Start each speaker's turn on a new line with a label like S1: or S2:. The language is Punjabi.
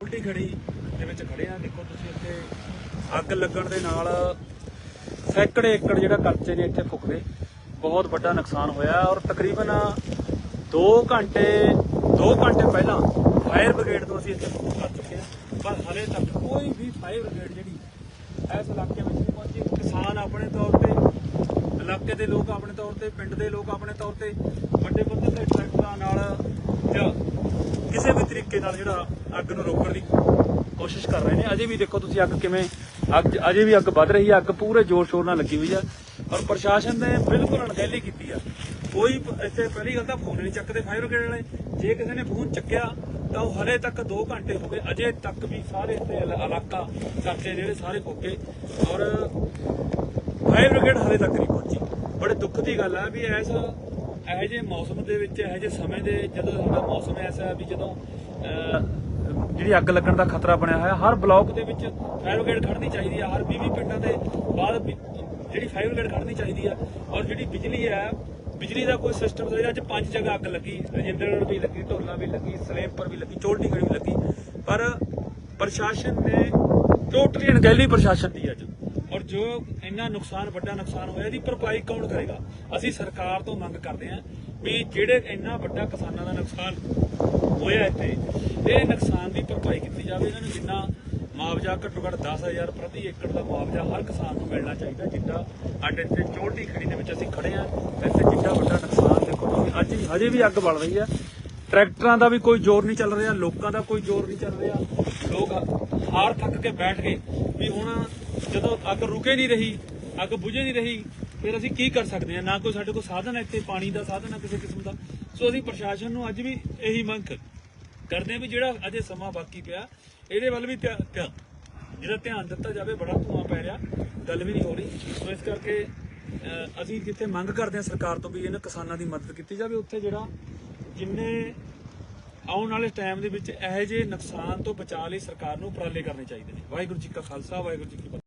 S1: ਉਲਟੀ ਖੜੀ ਦੇ ਵਿੱਚ ਖੜੇ ਆ। ਦੇਖੋ ਤੁਸੀਂ ਇੱਥੇ ਅੱਗ ਲੱਗਣ ਦੇ ਨਾਲ ਸੈਂਕੜੇ ਏਕੜ ਜਿਹੜਾ ਕੱਚੇ ਨੇ ਇੱਥੇ ਫੁੱਕ ਗਏ ਬਹੁਤ ਵੱਡਾ ਨੁਕਸਾਨ ਹੋਇਆ ਔਰ ਤਕਰੀਬਨ 2 ਘੰਟੇ 2 ਘੰਟੇ ਪਹਿਲਾਂ ਫਾਇਰ ਬ੍ਰਿਗੇਡ ਤੋਂ ਅਸੀਂ ਇੱਥੇ ਫੋਨ ਕਰ ਚੁੱਕੇ ਹਾਂ। ਪਰ ਹਲੇ ਤੱਕ ਕੋਈ ਵੀ ਫਾਇਰ ਬ੍ਰਿਗੇਡ ਜਿਹੜੀ ਇਸ ਇਲਾਕੇ ਵਿੱਚ ਨਹੀਂ ਪਹੁੰਚੀ। ਕਿਸਾਨ ਆਪਣੇ ਤੌਰ ਤੇ, ਇਲਾਕੇ ਦੇ ਲੋਕ ਆਪਣੇ ਤੌਰ ਤੇ, ਪਿੰਡ ਦੇ ਲੋਕ ਆਪਣੇ ਤੌਰ ਤੇ ਵੱਡੇ ਪੱਧਰ ਤੇ ਟਰੈਕਟਰਾਂ ਨਾਲ ਜਾਂ ਕਿਸੇ ਵੀ ਤਰੀਕੇ ਨਾਲ ਜਿਹੜਾ ਅੱਗ ਨੂੰ ਰੋਕਣ ਦੀ ਕੋਸ਼ਿਸ਼ ਕਰ ਰਹੇ ਨੇ। ਅਜੇ ਵੀ ਦੇਖੋ ਤੁਸੀਂ ਅੱਗ ਕਿਵੇਂ, ਅੱਗ ਅਜੇ ਵੀ ਅੱਗ ਵੱਧ ਰਹੀ ਹੈ ਅੱਗ ਪੂਰੇ ਜ਼ੋਰ ਸ਼ੋਰ ਨਾਲ ਲੱਗੀ ਹੋਈ ਆ ਔਰ ਪ੍ਰਸ਼ਾਸਨ ਨੇ ਬਿਲਕੁਲ ਅਣਗਹਿਲੀ ਕੀਤੀ ਆ। ਕੋਈ ਇੱਥੇ ਪਹਿਲੀ ਗੱਲ ਤਾਂ ਫੋਨ ਨਹੀਂ ਚੱਕਦੇ ਫਾਇਰ ਬ੍ਰਿਗੇਡ ਵਾਲੇ। ਜੇ ਕਿਸੇ ਨੇ ਫੋਨ ਚੱਕਿਆ ਤਾਂ ਉਹ ਹਲੇ ਤੱਕ 2 ਘੰਟੇ ਹੋ ਗਏ, ਅਜੇ ਤੱਕ ਵੀ ਸਾਰੇ ਇੱਥੇ ਇਲਾਕਾ ਕਰਤੇ ਜਿਹੜੇ ਸਾਰੇ ਫੋਕੇ ਔਰ ਫਾਇਰ ਬ੍ਰਿਗੇਡ ਹਲੇ ਤੱਕ ਨਹੀਂ ਪਹੁੰਚੀ। ਬੜੇ ਦੁੱਖ ਦੀ ਗੱਲ ਆ ਵੀ ਐਸ ਇਹੋ ਜਿਹੇ ਮੌਸਮ ਦੇ ਵਿੱਚ, ਇਹੋ ਜਿਹੇ ਸਮੇਂ ਦੇ ਜਦੋਂ ਸਾਡਾ ਮੌਸਮ ਐਸਾ ਹੈ ਵੀ ਜਦੋਂ ਜਿਹੜੀ ਅੱਗ ਲੱਗਣ ਦਾ ਖਤਰਾ ਬਣਿਆ ਹੋਇਆ, ਹਰ ਬਲਾਕ ਦੇ ਵਿੱਚ ਫਾਇਰ ਬ੍ਰਿਗੇਡ ਖੜਨੀ ਚਾਹੀਦੀ ਹੈ, ਹਰ 20 ਪਿੰਡਾਂ ਦੇ ਬਾਅਦ ਜਿਹੜੀ ਫਾਇਰ ਬ੍ਰਿਗੇਡ ਖੜਨੀ ਚਾਹੀਦੀ ਹੈ, ਔਰ ਜਿਹੜੀ ਬਿਜਲੀ ਹੈ, ਬਿਜਲੀ ਦਾ ਕੋਈ ਸਿਸਟਮ ਚਾਹੀਦਾ ਅੱਜ ਪੰਜ ਜਗ੍ਹਾ ਅੱਗ ਲੱਗੀ ਰਜਿੰਦਰਗੜ੍ਹ ਵੀ ਲੱਗੀ, ਢੋਲਾ ਵੀ ਲੱਗੀ ਸਲੇਮਪੁਰ ਵੀ ਲੱਗੀ ਚੋਲਟੀ ਵੀ ਲੱਗੀ, ਪਰ ਪ੍ਰਸ਼ਾਸਨ ਨੇ ਟੋਟਲੀ ਅਣਗਹਿਲੀ ਪ੍ਰਸ਼ਾਸਨ ਦੀ ਅੱਜ। ਔਰ ਜੋ ਇੰਨਾ ਨੁਕਸਾਨ, ਵੱਡਾ ਨੁਕਸਾਨ ਹੋਇਆ, ਇਹਦੀ ਭਰਪਾਈ ਕੌਣ ਕਰੇਗਾ? ਅਸੀਂ ਸਰਕਾਰ ਤੋਂ ਮੰਗ ਕਰਦੇ ਹਾਂ ਵੀ ਜਿਹੜੇ ਇੰਨਾ ਵੱਡਾ ਕਿਸਾਨਾਂ ਦਾ ਨੁਕਸਾਨ ਹੋਇਆ ਇੱਥੇ, ਇਹ ਨੁਕਸਾਨ ਦੀ ਭਰਪਾਈ ਕੀਤੀ ਜਾਵੇ। ਇਹਨਾਂ ਨੂੰ ਜਿੰਨਾ ਮੁਆਵਜ਼ਾ, ਘੱਟੋ ਘੱਟ 10000 ਪ੍ਰਤੀ ਏਕੜ ਦਾ ਮੁਆਵਜ਼ਾ ਹਰ ਕਿਸਾਨ ਨੂੰ ਮਿਲਣਾ ਚਾਹੀਦਾ, ਜਿੱਦਾਂ ਸਾਡੇ ਇੱਥੇ ਚੋਟੀ ਖੜੀ ਦੇ ਵਿੱਚ ਅਸੀਂ ਖੜੇ ਆ ਇੱਥੇ ਜਿੱਡਾ ਵੱਡਾ ਨੁਕਸਾਨ ਦੇਖੋ ਤੁਸੀਂ, ਅੱਜ ਵੀ ਹਜੇ ਵੀ ਅੱਗ ਬਲ ਰਹੀ ਹੈ। ਟਰੈਕਟਰਾਂ ਦਾ ਵੀ ਕੋਈ ਜ਼ੋਰ ਨਹੀਂ ਚੱਲ ਰਿਹਾ, ਲੋਕਾਂ ਦਾ ਕੋਈ ਜ਼ੋਰ ਨਹੀਂ ਚੱਲ ਰਿਹਾ। ਲੋਕ ਹਾਰ ਥੱਕ ਕੇ ਬੈਠ ਗਏ। ਵੀ ਹੁਣ ਜਦੋਂ ਅੱਗ ਰੁਕੇ ਨਹੀਂ ਰਹੀ, ਅੱਗ ਬੁਝੇ ਨਹੀਂ ਰਹੀ, ਫਿਰ ਅਸੀਂ ਕੀ ਕਰ ਸਕਦੇ ਹਾਂ? ਨਾ ਕੋਈ ਸਾਡੇ ਕੋਲ ਸਾਧਨ ਹੈ ਇੱਥੇ, ਪਾਣੀ ਦਾ ਸਾਧਨ ਹੈ ਕਿਸੇ ਕਿਸਮ ਦਾ। ਸੋ ਅਸੀਂ ਪ੍ਰਸ਼ਾਸਨ ਨੂੰ ਅੱਜ ਵੀ ਇਹੀ ਮੰਗ ਕਰਦੇ ਹਾਂ ਵੀ ਜਿਹੜਾ ਅਜੇ ਸਮਾਂ ਬਾਕੀ ਪਿਆ, ਇਹਦੇ ਵੱਲ ਵੀ ਧਿਆ- ਧਿਆ- ਜਿਹੜਾ ਧਿਆਨ ਦਿੱਤਾ ਜਾਵੇ, ਬੜਾ ਧੂਆਂ ਪੈ ਰਿਹਾ, ਗੱਲ ਵੀ ਨਹੀਂ ਹੋ ਰਹੀ। ਸੋ ਇਸ ਕਰਕੇ ਅਸੀਂ ਜਿੱਥੇ ਮੰਗ ਕਰਦੇ ਹਾਂ ਸਰਕਾਰ ਤੋਂ ਵੀ ਇਹਨਾਂ ਕਿਸਾਨਾਂ ਦੀ ਮਦਦ ਕੀਤੀ ਜਾਵੇ। ਉੱਥੇ ਜਿਹੜਾ ਜਿੰਨੇ ਆਉਣ ਵਾਲੇ ਟਾਈਮ ਦੇ ਵਿੱਚ ਇਹੋ ਜਿਹੇ ਨੁਕਸਾਨ ਤੋਂ ਬਚਾਅ ਲਈ ਸਰਕਾਰ ਨੂੰ ਉਪਰਾਲੇ ਕਰਨੇ ਚਾਹੀਦੇ ਨੇ। ਵਾਹਿਗੁਰੂ ਜੀ ਕਾ ਖਾਲਸਾ, ਵਾਹਿਗੁਰੂ ਜੀ ਕੀ ਫਤਿਹ।